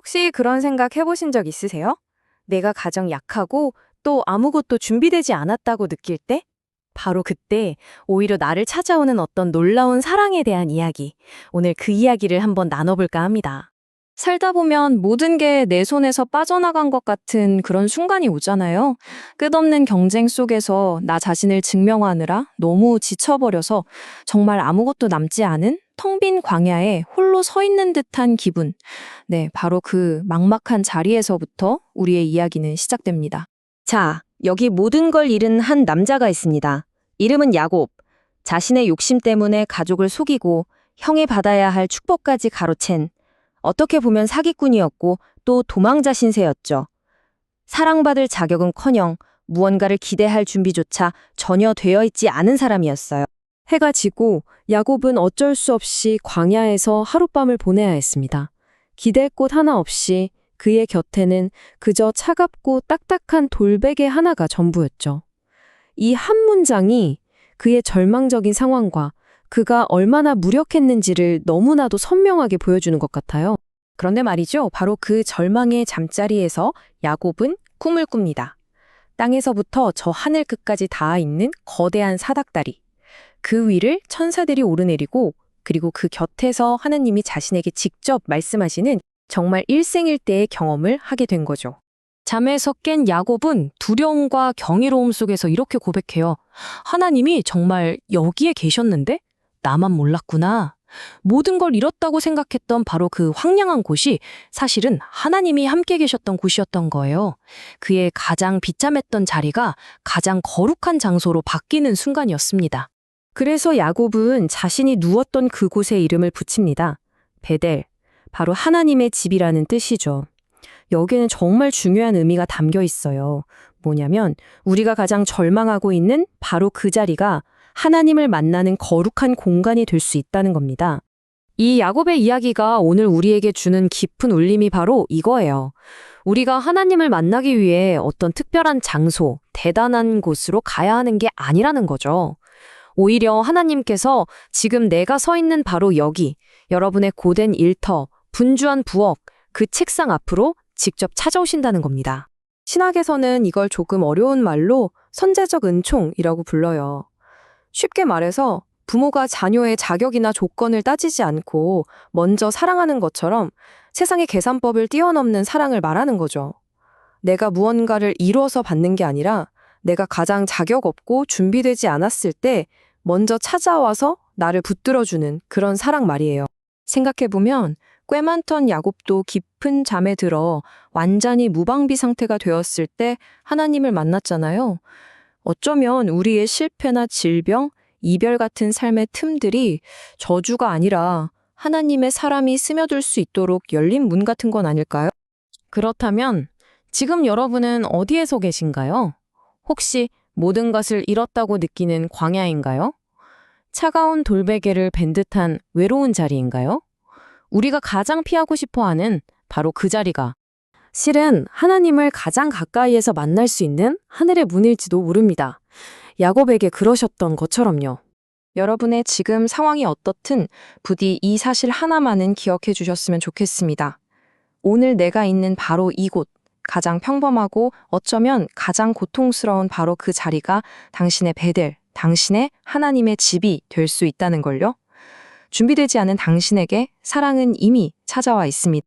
혹시 그런 생각 해보신 적 있으세요? 내가 가정 약하고 또 아무것도 준비되지 않았다고 느낄 때? 바로 그때 오히려 나를 찾아오는 어떤 놀라운 사랑에 대한 이야기. 오늘 그 이야기를 한번 나눠볼까 합니다. 살다 보면 모든 게 내 손에서 빠져나간 것 같은 그런 순간이 오잖아요. 끝없는 경쟁 속에서 나 자신을 증명하느라 너무 지쳐버려서 정말 아무것도 남지 않은 텅 빈 광야에 홀로 서 있는 듯한 기분. 네, 바로 그 막막한 자리에서부터 우리의 이야기는 시작됩니다. 자, 여기 모든 걸 잃은 한 남자가 있습니다. 이름은 야곱. 자신의 욕심 때문에 가족을 속이고 형이 받아야 할 축복까지 가로챈 어떻게 보면 사기꾼이었고 또 도망자 신세였죠. 사랑받을 자격은커녕 무언가를 기대할 준비조차 전혀 되어 있지 않은 사람이었어요. 해가 지고 야곱은 어쩔 수 없이 광야에서 하룻밤을 보내야 했습니다. 기댈 곳 하나 없이 그의 곁에는 그저 차갑고 딱딱한 돌베개 하나가 전부였죠. 이 한 문장이 그의 절망적인 상황과 그가 얼마나 무력했는지를 너무나도 선명하게 보여주는 것 같아요. 그런데 말이죠. 바로 그 절망의 잠자리에서 야곱은 꿈을 꿉니다. 땅에서부터 저 하늘 끝까지 닿아 있는 거대한 사닥다리. 그 위를 천사들이 오르내리고 그리고 그 곁에서 하나님이 자신에게 직접 말씀하시는 정말 일생일대의 경험을 하게 된 거죠. 잠에서 깬 야곱은 두려움과 경이로움 속에서 이렇게 고백해요. 하나님이 정말 여기에 계셨는데? 나만 몰랐구나. 모든 걸 잃었다고 생각했던 바로 그 황량한 곳이 사실은 하나님이 함께 계셨던 곳이었던 거예요. 그의 가장 비참했던 자리가 가장 거룩한 장소로 바뀌는 순간이었습니다. 그래서 야곱은 자신이 누웠던 그곳에 이름을 붙입니다. 베델, 바로 하나님의 집이라는 뜻이죠. 여기에는 정말 중요한 의미가 담겨 있어요. 뭐냐면 우리가 가장 절망하고 있는 바로 그 자리가 하나님을 만나는 거룩한 공간이 될 수 있다는 겁니다. 이 야곱의 이야기가 오늘 우리에게 주는 깊은 울림이 바로 이거예요. 우리가 하나님을 만나기 위해 어떤 특별한 장소, 대단한 곳으로 가야 하는 게 아니라는 거죠. 오히려 하나님께서 지금 내가 서 있는 바로 여기, 여러분의 고된 일터, 분주한 부엌, 그 책상 앞으로 직접 찾아오신다는 겁니다. 신학에서는 이걸 조금 어려운 말로 선제적 은총이라고 불러요. 쉽게 말해서 부모가 자녀의 자격이나 조건을 따지지 않고 먼저 사랑하는 것처럼 세상의 계산법을 뛰어넘는 사랑을 말하는 거죠. 내가 무언가를 이루어서 받는 게 아니라 내가 가장 자격 없고 준비되지 않았을 때 먼저 찾아와서 나를 붙들어주는 그런 사랑 말이에요. 생각해보면 꽤 많던 야곱도 깊은 잠에 들어 완전히 무방비 상태가 되었을 때 하나님을 만났잖아요. 어쩌면 우리의 실패나 질병, 이별 같은 삶의 틈들이 저주가 아니라 하나님의 사람이 스며들 수 있도록 열린 문 같은 건 아닐까요? 그렇다면 지금 여러분은 어디에서 계신가요? 혹시 모든 것을 잃었다고 느끼는 광야인가요? 차가운 돌베개를 벤 듯한 외로운 자리인가요? 우리가 가장 피하고 싶어 하는 바로 그 자리가 실은 하나님을 가장 가까이에서 만날 수 있는 하늘의 문일지도 모릅니다. 야곱에게 그러셨던 것처럼요. 여러분의 지금 상황이 어떻든 부디 이 사실 하나만은 기억해 주셨으면 좋겠습니다. 오늘 내가 있는 바로 이곳, 가장 평범하고 어쩌면 가장 고통스러운 바로 그 자리가 당신의 베델, 당신의 하나님의 집이 될 수 있다는 걸요. 준비되지 않은 당신에게 사랑은 이미 찾아와 있습니다.